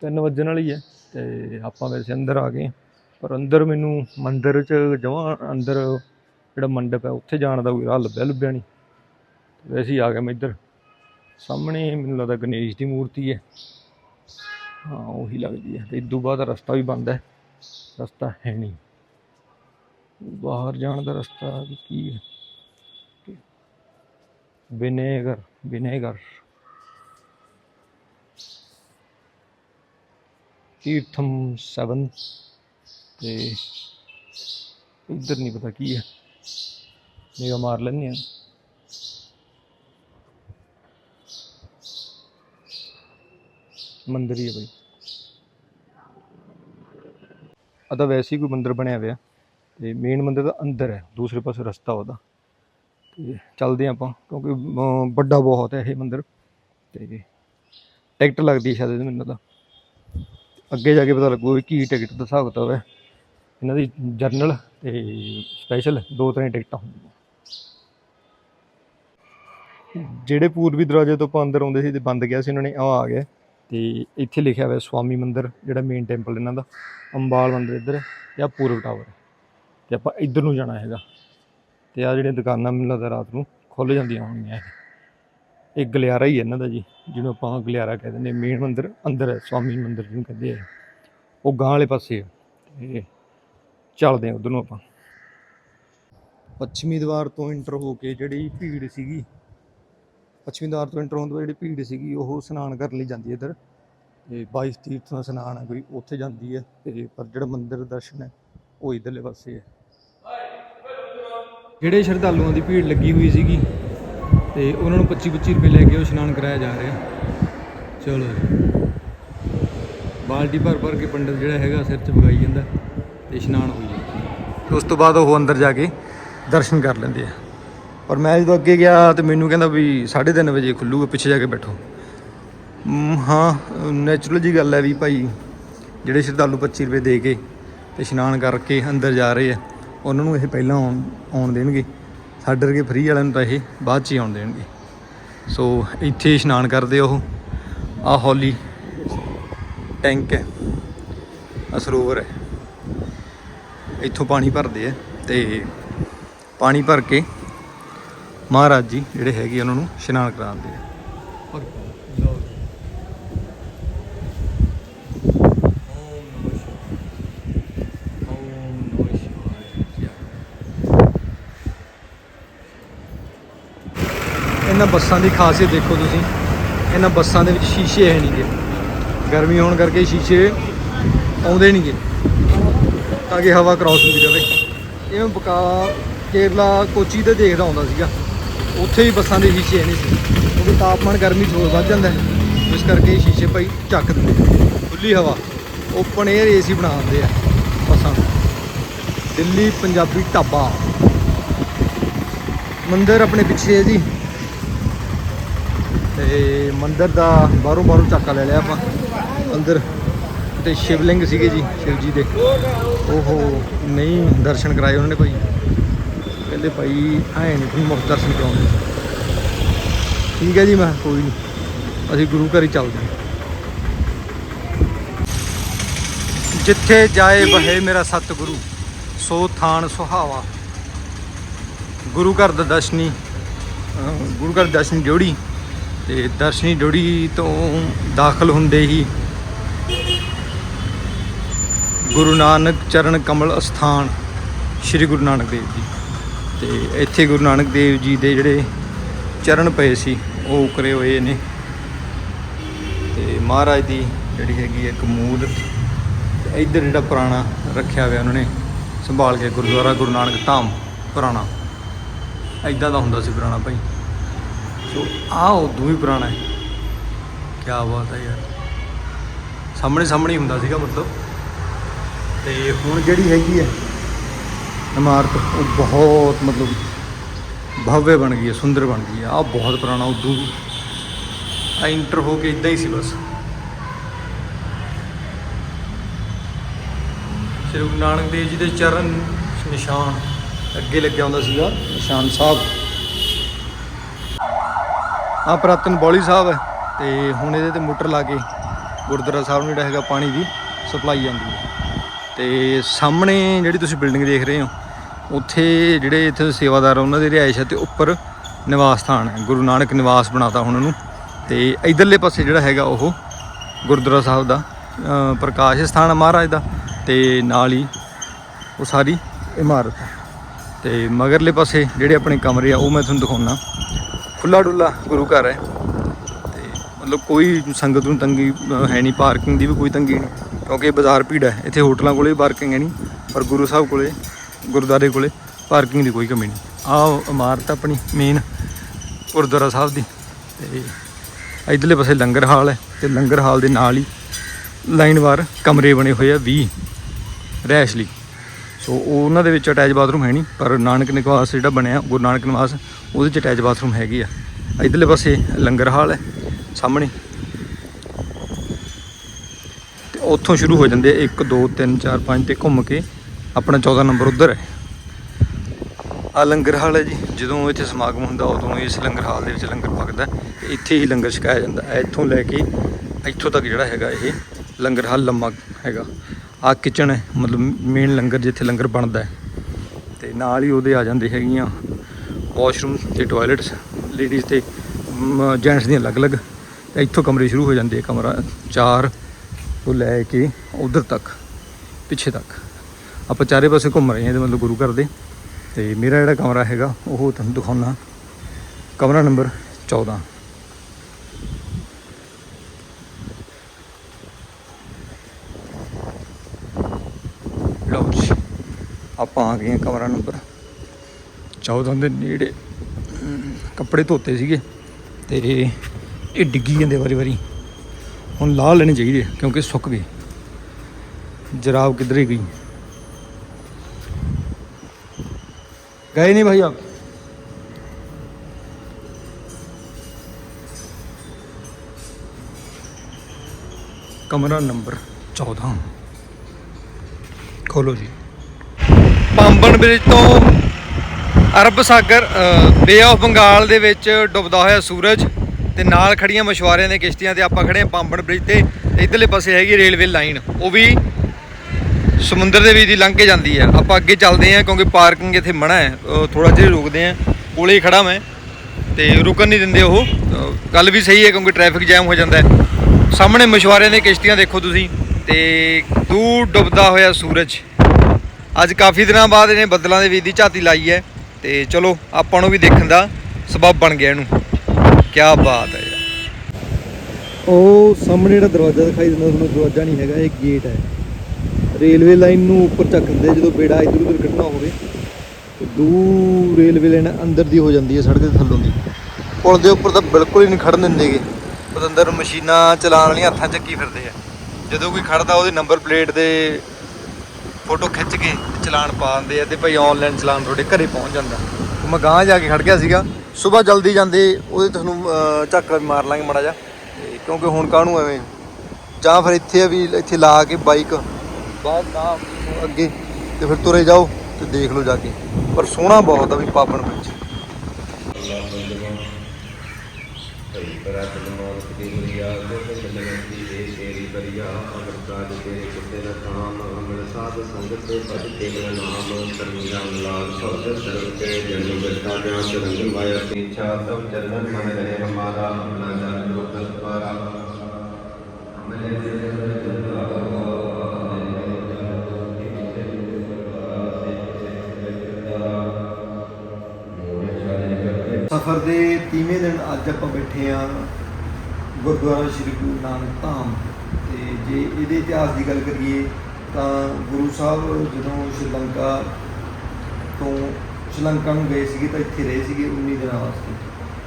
ਤਿੰਨ ਵੱਜਣ ਵਾਲੀ ਹੈ ਤੇ ਆਪਾਂ ਵੈਸੇ ਅੰਦਰ ਆ ਗਏ ਪਰ ਅੰਦਰ ਮੈਨੂੰ ਮੰਦਿਰ ਚ ਜਮਾਂ ਅੰਦਰ ਜਿਹੜਾ ਮੰਡਪ ਹੈ, ਉੱਥੇ ਜਾਣ ਦਾ ਕੋਈ ਰਾਹ ਲੱਭਿਆ ਲੱਭਿਆ ਨਹੀਂ। ਵੈਸੇ ਹੀ ਆ ਗਿਆ ਮੈਂ ਇੱਧਰ। ਸਾਹਮਣੇ ਮੈਨੂੰ ਲੱਗਦਾ ਗਣੇਸ਼ ਦੀ ਮੂਰਤੀ ਹੈ। ਹਾਂ, ਉਹੀ ਲੱਗਦੀ ਹੈ। ਤੇ ਇਦੋਂ ਬਾਅਦ ਰਸਤਾ ਵੀ ਬੰਦ ਹੈ। ਰਸਤਾ ਹੈ ਨਹੀਂ। ਬਾਹਰ ਜਾਣ ਦਾ ਰਸਤਾ ਵੀ ਕੀ ਹੈ? Vinegar vinegar. ਤੀਰਥਮ 7 ਤੇ ਇੱਧਰ ਨਹੀਂ ਪਤਾ ਕੀ ਹੈ। ਨਿਗਾ ਮਾਰ ਲੈਂਦੇ ਆ ਮੰਦਿਰ ਹੀ ਹੈ ਬਈ। ਅਦਾ ਵੈਸੇ ਹੀ ਕੋਈ ਮੰਦਿਰ ਬਣਿਆ ਹੋਇਆ। ਤੇ ਮੇਨ ਮੰਦਿਰ ਦਾ ਅੰਦਰ ਹੈ। ਦੂਸਰੇ ਪਾਸੇ ਰਸਤਾ ਉਹਦਾ। ਤੇ ਚੱਲਦੇ ਹਾਂ ਆਪਾਂ, ਕਿਉਂਕਿ ਵੱਡਾ ਬਹੁਤ ਹੈ ਇਹ ਮੰਦਿਰ। ਤੇ ਟਿਕਟ ਲੱਗਦੀ ਸ਼ਾਇਦ ਇਹਦੇ ਮੈਨੂੰ ਤਾਂ। ਅੱਗੇ ਜਾ ਕੇ ਪਤਾ ਲੱਗੂ ਕੀ ਟਿਕਟ ਦਾ ਹਿਸਾਬ ਕਿਤਾਬ ਹੈ। ਇਹਨਾਂ ਦੀ ਜਰਨਲ ਤੇ ਸਪੈਸ਼ਲ ਦੋ ਤਰ੍ਹਾਂ ਦੀ ਟਿਕਟਾਂ ਹੁੰਦੀਆਂ। ਜਿਹੜੇ ਪੂਰਬੀ ਦਰਵਾਜ਼ੇ ਤੋਂ ਆਪਾਂ ਅੰਦਰ ਆਉਂਦੇ ਸੀ, ਤੇ ਬੰਦ ਗਿਆ ਸੀ, ਉਹਨਾਂ ਨੇ ਆ ਆ ਗਿਆ। ਤੇ ਇੱਥੇ ਲਿਖਿਆ ਹੋਇਆ ਸਵਾਮੀ ਮੰਦਿਰ, ਜਿਹੜਾ ਮੇਨ ਟੈਂਪਲ ਇਹਨਾਂ ਦਾ, ਅੰਬਾਲ ਮੰਦਿਰ ਇੱਧਰ ਹੈ ਤੇ ਆ ਪੂਰਬ ਟਾਵਰ ਹੈ। ਤੇ ਆਪਾਂ ਇੱਧਰ ਨੂੰ ਜਾਣਾ ਹੈਗਾ। ਤੇ ਆ ਜਿਹੜੀਆਂ ਦੁਕਾਨਾਂ ਮੈਨੂੰ ਲੱਗਦਾ ਰਾਤ ਨੂੰ ਖੁੱਲ ਜਾਂਦੀਆਂ ਹੋਣਗੀਆਂ ਇਹ। ਗਲਿਆਰਾ ਹੀ ਹੈ ਇਹਨਾਂ ਦਾ ਜੀ, ਜਿਹਨੂੰ ਆਪਾਂ ਗਲਿਆਰਾ ਕਹਿੰਦੇ ਨੇ ਮੇਨ ਮੰਦਿਰ ਅੰਦਰ ਹੈ ਸਵਾਮੀ ਮੰਦਿਰ ਜਿਹਨੂੰ ਕਹਿੰਦੇ ਆ ਉਹ ਗਾਂ ਵਾਲੇ ਪਾਸੇ ਹੈ ਤੇ ਚੱਲਦੇ ਆ ਉਧਰ ਨੂੰ ਆਪਾਂ। ਪੱਛਮੀ ਦੀਵਾਰ ਤੋਂ ਇੰਟਰ ਹੋ ਕੇ ਜਿਹੜੀ ਭੀੜ ਸੀਗੀ, ਪੱਛਮੀ ਦੀਵਾਰ ਤੋਂ ਇੰਟਰ ਹੋਣ ਤੋਂ ਬਾਅਦ ਜਿਹੜੀ ਭੀੜ ਸੀਗੀ, ਉਹ ਇਸ਼ਨਾਨ ਕਰਨ ਲਈ ਜਾਂਦੀ ਹੈ ਇੱਧਰ। ਤੇ 22 ਤੀਰਥ ਦਾ ਇਸ਼ਨਾਨ ਹੈ ਕੋਈ ਉੱਥੇ ਜਾਂਦੀ ਹੈ ਤੇ ਪਰ ਜਿਹੜਾ ਮੰਦਿਰ ਦਰਸ਼ਨ ਹੈ ਉਹ ਇਧਰਲੇ ਪਾਸੇ ਹੈ ਜਿਹੜੇ ਸ਼ਰਧਾਲੂਆਂ ਦੀ ਭੀੜ ਲੱਗੀ ਹੋਈ ਸੀਗੀ ਤੇ ਉਹਨਾਂ ਨੂੰ 25 25 ਰੁਪਏ ਲੈ ਕੇ ਉਹ ਇਸ਼ਨਾਨ ਕਰਾਇਆ ਜਾ ਰਿਹਾ। ਚਲੋ ਬਾਲਟੀ ਭਰ ਭਰ ਕੇ ਪੰਡਤ ਜਿਹੜਾ ਹੈਗਾ ਸਿਰ 'ਚ ਵਗਾਈ ਜਾਂਦਾ ਤੇ ਇਸ਼ਨਾਨ ਹੋਈ ਜਾਂਦਾ। ਉਸ ਤੋਂ ਬਾਅਦ ਉਹ ਅੰਦਰ ਜਾ ਕੇ ਦਰਸ਼ਨ ਕਰ ਲੈਂਦੇ ਆ। ਪਰ ਮੈਂ ਜਦੋਂ ਅੱਗੇ ਗਿਆ ਤੇ ਮੈਨੂੰ ਕਹਿੰਦਾ ਵੀ 3:30 ਵਜੇ ਖੁੱਲੂਗਾ ਪਿੱਛੇ ਜਾ ਕੇ ਬੈਠੋ। ਹਾਂ ਨੈਚੁਰਲ ਜੀ ਗੱਲ ਹੈ ਵੀ ਭਾਈ, ਜਿਹੜੇ ਸ਼ਰਧਾਲੂ 25 ਰੁਪਏ ਦੇ ਕੇ ਤੇ ਇਸ਼ਨਾਨ ਕਰਕੇ ਅੰਦਰ ਜਾ ਰਹੇ ਆ ਉਹਨਾਂ ਨੂੰ ਇਹ ਪਹਿਲਾਂ ਆਉਣ ਆਉਣ ਦੇਣਗੇ। ਸਾਡੇ ਵਰਗੇ ਫ੍ਰੀ ਵਾਲਿਆਂ ਨੂੰ ਤਾਂ ਇਹ ਬਾਅਦ 'ਚ ਹੀ ਆਉਣ ਦੇਣਗੇ। ਸੋ ਇੱਥੇ ਇਸ਼ਨਾਨ ਕਰਦੇ ਉਹ। ਆ ਹੌਲੀ ਟੈਂਕ ਹੈ। ਆ ਸਰੋਵਰ ਹੈ। ਇੱਥੋਂ ਪਾਣੀ ਭਰਦੇ ਆ ਤੇ ਪਾਣੀ ਭਰ ਕੇ ਮਹਾਰਾਜ ਜੀ ਜਿਹੜੇ ਹੈਗੇ ਉਹਨਾਂ ਨੂੰ ਇਸ਼ਨਾਨ ਕਰਾਉਂਦੇ ਆ ਔਰ ਲਓ ਜੀ ਓਮ ਨਮੋ ਸ਼ਿਵਾਏ ਓਮ ਨਮੋ ਸ਼ਿਵਾਏ ਇਹਨਾਂ ਬੱਸਾਂ ਦੀ ਖਾਸੀਅਤ ਦੇਖੋ ਤੁਸੀਂ। ਇਹਨਾਂ ਬੱਸਾਂ ਦੇ ਵਿੱਚ ਸ਼ੀਸ਼ੇ ਹੈ ਨਹੀਂਗੇ। ਗਰਮੀ ਹੋਣ ਕਰਕੇ ਸ਼ੀਸ਼ੇ ਆਉਂਦੇ ਨਹੀਂਗੇ। ਤਾਂ ਕਿ ਹਵਾ ਕ੍ਰਾਸ ਹੁੰਦੀ ਰਹੇ। ਇਹ ਬਕਾ ਕੇਰਲਾ, ਕੋਚੀ ਤੇ ਦੇਖਦਾ ਆਉਂਦਾ ਸੀਗਾ। ਉੱਥੇ ਵੀ ਬੱਸਾਂ ਦੇ ਸ਼ੀਸ਼ੇ ਹੈ ਨਹੀਂ ਸੀ। ਕਿਉਂਕਿ ਤਾਪਮਾਨ ਗਰਮੀ 'ਚ ਹੋਰ ਵੱਧ ਜਾਂਦਾ ਹੈ। ਇਸ ਕਰਕੇ ਸ਼ੀਸ਼ੇ ਭਾਈ ਚੱਕ ਦਿੰਦੇ ਖੁੱਲੀ ਹਵਾ। ਓਪਨ 에ਅਰ ਏਸੀ ਬਣਾ ਦਿੰਦੇ ਆ ਬੱਸਾਂ ਨੂੰ। ਦਿੱਲੀ ਪੰਜਾਬੀ ਢਾਬਾ। ਮੰਦਿਰ ਆਪਣੇ ਪਿੱਛੇ ਹੈ ਜੀ। ਤੇ ਮੰਦਿਰ ਦਾ ਬਾਹਰੋਂ ਬਾਹਰੋਂ ਚੱਕਾ ਲੈ ਲਿਆ ਆਪਾਂ। ਅੰਦਰ ਤੇ ਸ਼ਿਵਲਿੰਗ ਸੀਗੇ ਜੀ, ਸ਼ਿਵ ਜੀ ਦੇ। ਉਹ ਨਹੀਂ ਦਰਸ਼ਨ ਕਰਾਏ ਉਹਨਾਂ ਨੇ ਭਾਈ। ਕਹਿੰਦੇ ਭਾਈ ਐ ਨਹੀਂ ਕੋਈ ਮੁਫਤ ਦਰਸ਼ਨ ਕਰਾਉਂਦੇ ਠੀਕ ਹੈ ਜੀ ਮੈਂ ਕਿਹਾ ਕੋਈ ਨਹੀਂ ਅਸੀਂ ਗੁਰੂ ਘਰ ਹੀ ਚੱਲਦੇ ਜਿੱਥੇ ਜਾਏ ਬਹੇ ਮੇਰਾ ਸਤਿਗੁਰੂ, ਸੋ ਥਾਨ ਸੁਹਾਵਾ। ਗੁਰੂ ਘਰ ਦਾ ਦਰਸ਼ਨੀ ਗੁਰੂ ਘਰ ਦੀ ਦਰਸ਼ਨੀ ਡਿਉੜੀ ਤੇ ਦਰਸ਼ਨੀ ਡਿਉੜੀ ਤੋਂ ਦਾਖਲ ਹੁੰਦੇ ਹੀ ਗੁਰੂ ਨਾਨਕ ਚਰਨ ਕਮਲ ਅਸਥਾਨ ਸ੍ਰੀ ਗੁਰੂ ਨਾਨਕ ਦੇਵ ਜੀ। ਤੇ ਇੱਥੇ ਗੁਰੂ ਨਾਨਕ ਦੇਵ ਜੀ ਦੇ ਜਿਹੜੇ ਚਰਨ ਪਏ ਸੀ, ਉਹ ਉਕਰੇ ਹੋਏ ਨੇ। ਤੇ ਮਹਾਰਾਜ ਦੀ ਜਿਹੜੀ ਹੈਗੀ ਹੈ ਇੱਕ ਮੂਰਤ ਤੇ ਇੱਧਰ ਜਿਹੜਾ ਪੁਰਾਣਾ ਰੱਖਿਆ ਹੋਇਆ ਉਹਨਾਂ ਨੇ, ਸੰਭਾਲ ਕੇ ਗੁਰਦੁਆਰਾ ਗੁਰੂ ਨਾਨਕ ਧਾਮ, ਪੁਰਾਣਾ। ਐਦਾਂ ਦਾ ਹੁੰਦਾ ਸੀ ਪੁਰਾਣਾ ਭਾਈ। ਸੋ ਆਹ ਉਦੋਂ ਵੀ ਪੁਰਾਣਾ ਹੈ। ਕੀ ਬਾਤ ਹੈ ਯਾਰ। ਸਾਹਮਣੇ ਸਾਹਮਣੇ ਹੀ ਹੁੰਦਾ ਸੀਗਾ ਮਤਲਬ। ਤੇ ਹੁਣ ਜਿਹੜੀ ਹੈਗੀ ਹੈ ਇਮਾਰਤ, ਉਹ ਬਹੁਤ ਮਤਲਬ ਭਵਯ ਬਣ ਗਈ ਹੈ, ਸੁੰਦਰ ਬਣ ਗਈ ਹੈ। ਆ ਬਹੁਤ ਪੁਰਾਣਾ ਉਦੋਂ ਵੀ ਆ ਇੰਟਰ ਹੋ ਕੇ ਇਦਾਂ ਹੀ ਸੀ ਬਸ। ਸ਼੍ਰੀ ਗੁਰੂ ਨਾਨਕ ਦੇਵ ਜੀ ਦੇ ਚਰਨ ਨਿਸ਼ਾਨ ਅੱਗੇ ਲੱਗਿਆ ਹੁੰਦਾ ਸੀਗਾ, ਨਿਸ਼ਾਨ ਸਾਹਿਬ। ਆ ਪ੍ਰਾਤਨ ਬੌਲੀ ਸਾਹਿਬ ਹੈ ਤੇ ਹੁਣ ਇਹਦੇ ਤੇ ਮੋਟਰ ਲਾ ਕੇ ਗੁਰਦੁਆਰਾ ਸਾਹਿਬ ਨੂੰ ਜਿਹੜਾ ਹੈਗਾ ਪਾਣੀ ਦੀ ਸਪਲਾਈ ਆਉਂਦੀ ਹੈ। ਤੇ ਸਾਹਮਣੇ ਜਿਹੜੀ ਤੁਸੀਂ ਬਿਲਡਿੰਗ ਦੇਖ ਰਹੇ ਹੋ, ਉੱਥੇ ਜਿਹੜੇ ਇੱਥੇ ਸੇਵਾਦਾਰ ਉਹਨਾਂ ਦੀ ਰਿਹਾਇਸ਼ ਹੈ ਤੇ ਉੱਪਰ ਨਿਵਾਸ ਸਥਾਨ ਹੈ। ਗੁਰੂ ਨਾਨਕ ਨਿਵਾਸ ਬਣਾਤਾ ਹੁਣ ਉਹਨੂੰ। ਤੇ ਇਧਰਲੇ ਪਾਸੇ ਜਿਹੜਾ ਹੈਗਾ ਉਹ ਗੁਰਦੁਆਰਾ ਸਾਹਿਬ ਦਾ ਪ੍ਰਕਾਸ਼ ਸਥਾਨ ਮਹਾਰਾਜ ਦਾ ਤੇ ਨਾਲ ਹੀ ਉਹ ਸਾਰੀ ਇਮਾਰਤ ਹੈ। ਤੇ ਮਗਰਲੇ ਪਾਸੇ ਜਿਹੜੇ ਆਪਣੇ ਕਮਰੇ ਆ, ਉਹ ਮੈਂ ਤੁਹਾਨੂੰ ਦਿਖਾਉਣਾ ਖੁੱਲਾ ਡੁੱਲਾ ਗੁਰੂ ਘਰ ਹੈ। ਤੇ ਮਤਲਬ ਕੋਈ ਸੰਗਤ ਨੂੰ ਤੰਗੀ ਹੈ ਨਹੀਂ, ਪਾਰਕਿੰਗ ਦੀ ਵੀ ਕੋਈ ਤੰਗੀ ਨਹੀਂ। ਕਿਉਂਕਿ ਬਾਜ਼ਾਰ ਭੀੜ ਹੈ। ਇੱਥੇ ਹੋਟਲਾਂ ਕੋਲੇ ਪਾਰਕਿੰਗ ਹੈ ਨਹੀਂ, ਪਰ ਗੁਰੂ ਸਾਹਿਬ ਕੋਲੇ, ਗੁਰਦੁਆਰੇ ਕੋਲੇ ਪਾਰਕਿੰਗ ਦੀ ਕੋਈ ਕਮੀ ਨਹੀਂ। ਆਹ ਇਮਾਰਤ ਆਪਣੀ ਮੇਨ ਗੁਰਦੁਆਰਾ ਸਾਹਿਬ ਦੀ। ਤੇ ਇਧਰਲੇ ਪਾਸੇ ਲੰਗਰ ਹਾਲ ਹੈ ਤੇ ਲੰਗਰ ਹਾਲ ਦੇ ਨਾਲ ਹੀ ਲਾਈਨਵਾਰ ਕਮਰੇ ਬਣੇ ਹੋਏ ਆ 20 ਰਹਿਸ਼ ਲਈ। ਸੋ ਉਹਨਾਂ ਦੇ ਵਿੱਚ ਅਟੈਚ ਬਾਥਰੂਮ ਹੈ ਨਹੀਂ, ਪਰ ਨਾਨਕ ਨਿਵਾਸ ਜਿਹੜਾ ਬਣਿਆ, ਗੁਰੂ ਨਾਨਕ ਨਿਵਾਸ, ਉਹਦੇ ਚ ਅਟੈਚ ਬਾਥਰੂਮ ਹੈਗੀ ਆ। ਇਧਰਲੇ ਪਾਸੇ ਲੰਗਰ ਹਾਲ ਹੈ, ਸਾਹਮਣੇ। ਤੇ ਉੱਥੋਂ ਸ਼ੁਰੂ ਹੋ ਜਾਂਦੇ ਆ 1 2 3 4 5 ਤੇ ਘੁੰਮ ਕੇ ਆਪਣਾ 14 ਨੰਬਰ ਉਧਰ ਹੈ। ਆ ਲੰਗਰ ਹਾਲ ਹੈ ਜੀ, ਜਦੋਂ ਇੱਥੇ ਸਮਾਗਮ ਹੁੰਦਾ, ਉਦੋਂ ਇਸ ਲੰਗਰ ਹਾਲ ਦੇ ਵਿੱਚ ਲੰਗਰ ਪੱਕਦਾ ਹੈ ਇੱਥੇ ਹੀ ਲੰਗਰ ਛਕਾਇਆ ਜਾਂਦਾ ਇੱਥੋਂ ਲੈ ਕੇ ਇੱਥੋਂ ਤੱਕ ਜਿਹੜਾ ਹੈਗਾ ਇਹ ਲੰਗਰ ਹਾਲ ਲੰਮਾ ਹੈਗਾ। ਆ ਕਿਚਨ ਹੈ, ਮਤਲਬ ਮੇਨ ਲੰਗਰ ਜਿੱਥੇ ਲੰਗਰ ਬਣਦਾ ਹੈ। ਤੇ ਨਾਲ ਹੀ ਉਹਦੇ ਆ ਜਾਂਦੇ ਹੈਗੀਆਂ ਵਾਸ਼ਰੂਮ ਤੇ ਟਾਇਲਟਸ ਲੇਡੀਜ਼ ਤੇ ਜੈਂਟਸ ਦੀਆਂ ਅਲੱਗ-ਅਲੱਗ। ਤੇ ਇੱਥੋਂ ਕਮਰੇ ਸ਼ੁਰੂ ਹੋ ਜਾਂਦੇ ਕਮਰਾ 4 ਤੋਂ ਲੈ ਕੇ ਉਧਰ ਤੱਕ, ਪਿੱਛੇ ਤੱਕ। ਆਪਾਂ ਚਾਰੇ ਪਾਸੇ ਘੁੰਮ ਰਹੇ ਹਾਂ, ਇਹਦੇ ਮਤਲਬ ਗੁਰੂ ਘਰ ਦੇ। ਤੇ ਮੇਰਾ ਜਿਹੜਾ ਕਮਰਾ ਹੈਗਾ, ਉਹ ਤੁਹਾਨੂੰ ਦਿਖਾਉਣਾ ਕਮਰਾ ਨੰਬਰ 14 ਲਓ ਜੀ ਆਪਾਂ ਆ ਗਏ ਹਾਂ ਕਮਰਾ ਨੰਬਰ 14 ਦੇ ਨੇੜੇ ਅਮ, ਕੱਪੜੇ ਧੋਤੇ ਸੀਗੇ ਤੇ ਇਹ ਡਿੱਗੀ ਜਾਂਦੇ ਵਾਰੀ ਵਾਰੀ ਹੁਣ ਲਾਹ ਲੈਣੇ ਚਾਹੀਦੇ ਕਿਉਂਕਿ ਸੁੱਕ ਗਏ ਜਰਾਬ ਕਿੱਧਰੇ ਗਈ गए नहीं भाई आप कमरा नंबर 14 ਖੋਲੋ ਜੀ ਪੰਬਨ ਬ੍ਰਿਜ ਤੋਂ ਅਰਬ ਸਾਗਰ ਬੇ ਆਫ ਬੰਗਾਲ ਦੇ ਵਿੱਚ ਡੁੱਬਦਾ ਹੋਇਆ ਸੂਰਜ ਤੇ ਨਾਲ ਖੜੀਆਂ ਮਸ਼ਵਾਰਿਆਂ ਦੀਆਂ ਕਿਸ਼ਤੀਆਂ ਤੇ ਆਪਾਂ ਖੜੇ ਹਾਂ ਪੰਬਨ ਬ੍ਰਿਜ ਤੇ। ਤੇ ਇਧਰਲੇ ਪਾਸੇ ਹੈਗੀ ਰੇਲਵੇ ਲਾਈਨ, ਉਹ ਵੀ ਸਮੁੰਦਰ ਦੇ ਵਿੱਚ ਦੀ ਲੰਘ ਕੇ ਜਾਂਦੀ ਹੈ। ਆਪਾਂ ਅੱਗੇ ਚੱਲਦੇ ਹਾਂ ਕਿਉਂਕਿ ਪਾਰਕਿੰਗ ਇੱਥੇ ਮਨਾ ਹੈ ਥੋੜਾ ਜਿਹਾ ਰੁਕਦੇ ਹਾਂ। ਕੋਲੇ ਹੀ ਖੜਾ ਮੈਂ ਤੇ ਰੁਕਣ ਨਹੀਂ ਦਿੰਦੇ ਉਹ। ਗੱਲ ਵੀ ਸਹੀ ਹੈ ਕਿਉਂਕਿ ਟ੍ਰੈਫਿਕ ਜੈਮ ਹੋ ਜਾਂਦਾ ਹੈ। ਸਾਹਮਣੇ ਮਸ਼ਵਾਰਿਆਂ ਦੀਆਂ ਕਿਸ਼ਤੀਆਂ ਦੇਖੋ ਤੁਸੀਂ ਤੇ ਦੂਰ ਡੁੱਬਦਾ ਹੋਇਆ ਸੂਰਜ। ਅੱਜ ਕਾਫੀ ਦਿਨਾਂ ਬਾਅਦ ਇਹਨੇ ਬੱਦਲਾਂ ਦੇ ਵਿੱਚ ਦੀ ਝਾਤੀ ਲਾਈ ਹੈ ਤੇ ਚਲੋ ਆਪਾਂ ਨੂੰ ਵੀ ਦੇਖਣ ਦਾ ਸਬਬ ਬਣ ਗਿਆ ਇਹਨੂੰ। ਕੀ ਬਾਤ ਹੈ ਯਾਰ। ਉਹ ਸਾਹਮਣੇ ਜਿਹੜਾ ਦਰਵਾਜ਼ਾ ਦਿਖਾਈ ਦਿੰਦਾ ਤੁਹਾਨੂੰ, ਦਰਵਾਜ਼ਾ ਨਹੀਂ ਹੈਗਾ, ਇਹ ਗੇਟ ਹੈ। ਰੇਲਵੇ ਲਾਈਨ ਨੂੰ ਉੱਪਰ ਚੱਕ ਦਿੰਦੇ ਜਦੋਂ ਬੇੜਾ ਇੱਧਰ ਉੱਧਰ ਕੱਢਣਾ ਹੋਵੇ ਦੂਰ ਰੇਲਵੇ ਲਾਈਨ ਅੰਦਰ ਦੀ ਹੋ ਜਾਂਦੀ ਹੈ ਸੜਕ ਦੇ ਥੱਲੋਂ ਦੀ। ਪੁਲ ਦੇ ਉੱਪਰ ਤਾਂ ਬਿਲਕੁਲ ਹੀ ਨਹੀਂ ਖੜਨ ਦਿੰਦੇਗੇ ਪਤੰਦਰ ਮਸ਼ੀਨਾਂ ਚਲਾਉਣ ਵਾਲੀਆਂ ਹੱਥਾਂ ਚੱਕੀ ਫਿਰਦੇ ਆ। ਜਦੋਂ ਕੋਈ ਖੜਦਾ ਉਹਦੇ ਨੰਬਰ ਪਲੇਟ ਦੇ ਫੋਟੋ ਖਿੱਚ ਕੇ ਤੇ ਚਲਾਨ ਪਾ ਦਿੰਦੇ ਆ ਤੇ ਭਾਈ ਆਨਲਾਈਨ ਚਲਾਨ ਤੁਹਾਡੇ ਘਰੇ ਪਹੁੰਚ ਜਾਂਦਾ। ਮੈਂ ਗਾਂਹ ਜਾ ਕੇ ਖੜ ਗਿਆ ਸੀਗਾ। ਸਵੇਰ ਜਲਦੀ ਜਾਂਦੇ ਉਹਦੇ ਤੁਹਾਨੂੰ ਅਹ, ਵੀ ਮਾਰ ਲਾਂਗੇ ਮੜਾ ਜਾ ਕਿਉਂਕਿ ਹੁਣ ਕਾਹਨੂੰ ਐਵੇਂ? ਜਾਂ ਫਿਰ ਇੱਥੇ ਵੀ ਇੱਥੇ ਲਾ ਕੇ ਬਾਈਕ ਬਾਅਦ ਨਾ ਅੱਗੇ ਤੇ ਫਿਰ ਤੁਰੇ ਜਾਓ ਤੇ ਦੇਖ ਲਓ ਜਾ ਕੇ। ਪਰ ਸੋਹਣਾ ਬਹੁਤ ਆ ਵੀ ਪਾਪਣ ਵਿੱਚ ਭਈ ਬਰਾਤ ਮਾਲਕ ਦੀ ਬਰੀਆ ਤੇ ਮਿਲਨਤੀ ਦੇ ਤੇਰੀ ਬਰੀਆ ਅਮਰ ਕਾਜ ਤੇਰੇ ਕੁੱਤੇ ਦਾ ਕਾਮ ਸਾਧ ਸੰਗਤ ਦੇ ਭਜ ਕੇ ਨਾਮ ਕਰਮੀਆਂ ਲਾਲ ਭਗਤ ਸਰਬ ਕੇ ਜਨ ਬਿਰਤਾ ਗਿਆਨ ਸਰੰਗ ਮਾਇਆ ਪੀਛਾ ਤਬ ਚਰਨ ਮਨ ਰਹੇ ਹਮਾਰਾ ਅਮਨਾ ਜਨ ਲੋਕ ਦੁਆਰਾ ਅਮਰੇ ਦੇ ਸਫ਼ਰ ਦੇ 30ਵੇਂ ਦਿਨ ਅੱਜ ਆਪਾਂ ਬੈਠੇ ਆ ਗੁਰਦੁਆਰਾ ਸ੍ਰੀ ਗੁਰੂ ਨਾਨਕ ਧਾਮ ਤੇ ਜੇ ਇਹਦੇ ਇਤਿਹਾਸ ਦੀ ਗੱਲ ਕਰੀਏ ਤਾਂ ਗੁਰੂ ਸਾਹਿਬ ਜਦੋਂ ਸ਼੍ਰੀਲੰਕਾ ਤੋਂ ਸ਼੍ਰੀਲੰਕਾ ਨੂੰ ਗਏ ਸੀਗੇ ਤਾਂ ਇੱਥੇ ਰਹੇ ਸੀਗੇ 19 ਦਿਨਾਂ ਵਾਸਤੇ।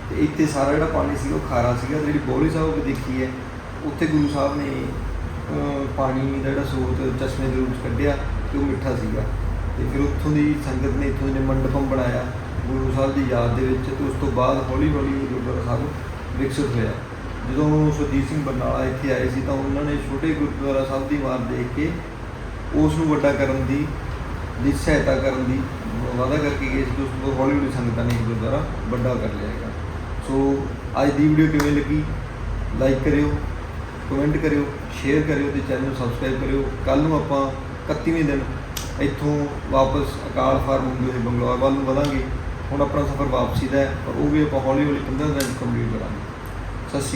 ਤੇ ਇੱਥੇ ਸਾਰਾ ਜਿਹੜਾ ਪਾਣੀ ਸੀਗਾ ਉਹ ਖਾਰਾ ਸੀਗਾ ਜਿਹੜੀ ਬੋਲੀ ਸਾਹਿਬ ਵੀ ਦੇਖੀ ਹੈ। ਉੱਥੇ ਗੁਰੂ ਸਾਹਿਬ ਨੇ ਪਾਣੀ ਦਾ ਜਿਹੜਾ ਸਰੋਤ ਚਸ਼ਮੇ ਦੇ ਰੂਪ 'ਚ ਕੱਢਿਆ ਤੇ ਉਹ ਮਿੱਠਾ ਸੀਗਾ। ਤੇ ਫਿਰ ਉੱਥੋਂ ਦੀ ਸੰਗਤ ਨੇ ਇੱਥੋਂ ਦੇ ਮੰਡਪਮ ਬਣਾਇਆ ਗੁਰੂ ਸਾਹਿਬ ਦੀ ਯਾਦ ਦੇ ਵਿੱਚ ਤੇ ਉਸ ਤੋਂ ਬਾਅਦ ਹੌਲੀ ਹੌਲੀ ਗੁਰਦੁਆਰਾ ਸਾਹਿਬ ਵਿਕਸਿਤ ਹੋਇਆ। ਜਦੋਂ ਸੁਰਜੀਤ ਸਿੰਘ ਬਰਨਾਲਾ ਇੱਥੇ ਆਏ ਸੀ ਤਾਂ ਉਹਨਾਂ ਨੇ ਛੋਟੇ ਗੁਰਦੁਆਰਾ ਸਾਹਿਬ ਦੀ ਮਾਰ ਦੇਖ ਕੇ ਉਸ ਨੂੰ ਵੱਡਾ ਕਰਨ ਦੀ ਦੀ ਸਹਾਇਤਾ ਕਰਨ ਦੀ ਵਾਅਦਾ ਕਰਕੇ ਗਏ ਸੀ ਉਸ ਤੋਂ ਹੌਲੀ ਹੌਲੀ ਸੰਗਤਾਂ ਨੇ ਇਹ ਗੁਰਦੁਆਰਾ ਵੱਡਾ ਕਰ ਲਿਆ ਹੈਗਾ। ਸੋ ਅੱਜ ਦੀ ਵੀਡੀਓ ਕਿਵੇਂ ਲੱਗੀ? ਲਾਈਕ ਕਰਿਓ ਕਮੈਂਟ ਕਰਿਓ ਸ਼ੇਅਰ ਕਰਿਓ ਤੇ ਚੈਨਲ ਨੂੰ ਸਬਸਕ੍ਰਾਈਬ ਕਰਿਓ। ਕੱਲ ਨੂੰ ਆਪਾਂ 31ਵੇਂ ਦਿਨ ਇੱਥੋਂ ਵਾਪਸ ਅਕਾਲ ਫਾਰਮ ਹੁੰਦੇ ਹੋਏ ਬੰਗਲੌਰ ਵੱਲ ਨੂੰ ਵਧਾਂਗੇ। ਹੁਣ ਆਪਣਾ ਸਫ਼ਰ ਵਾਪਸੀ ਦਾ ਹੈ ਔਰ ਉਹ ਵੀ ਆਪਾਂ ਹੌਲੀ ਹੌਲੀ 15 ਦਿਨ ਕੰਪਲੀਟ ਕਰਾਂਗੇ। ਸਤਿ ਸ਼੍ਰੀ ਅਕਾਲ।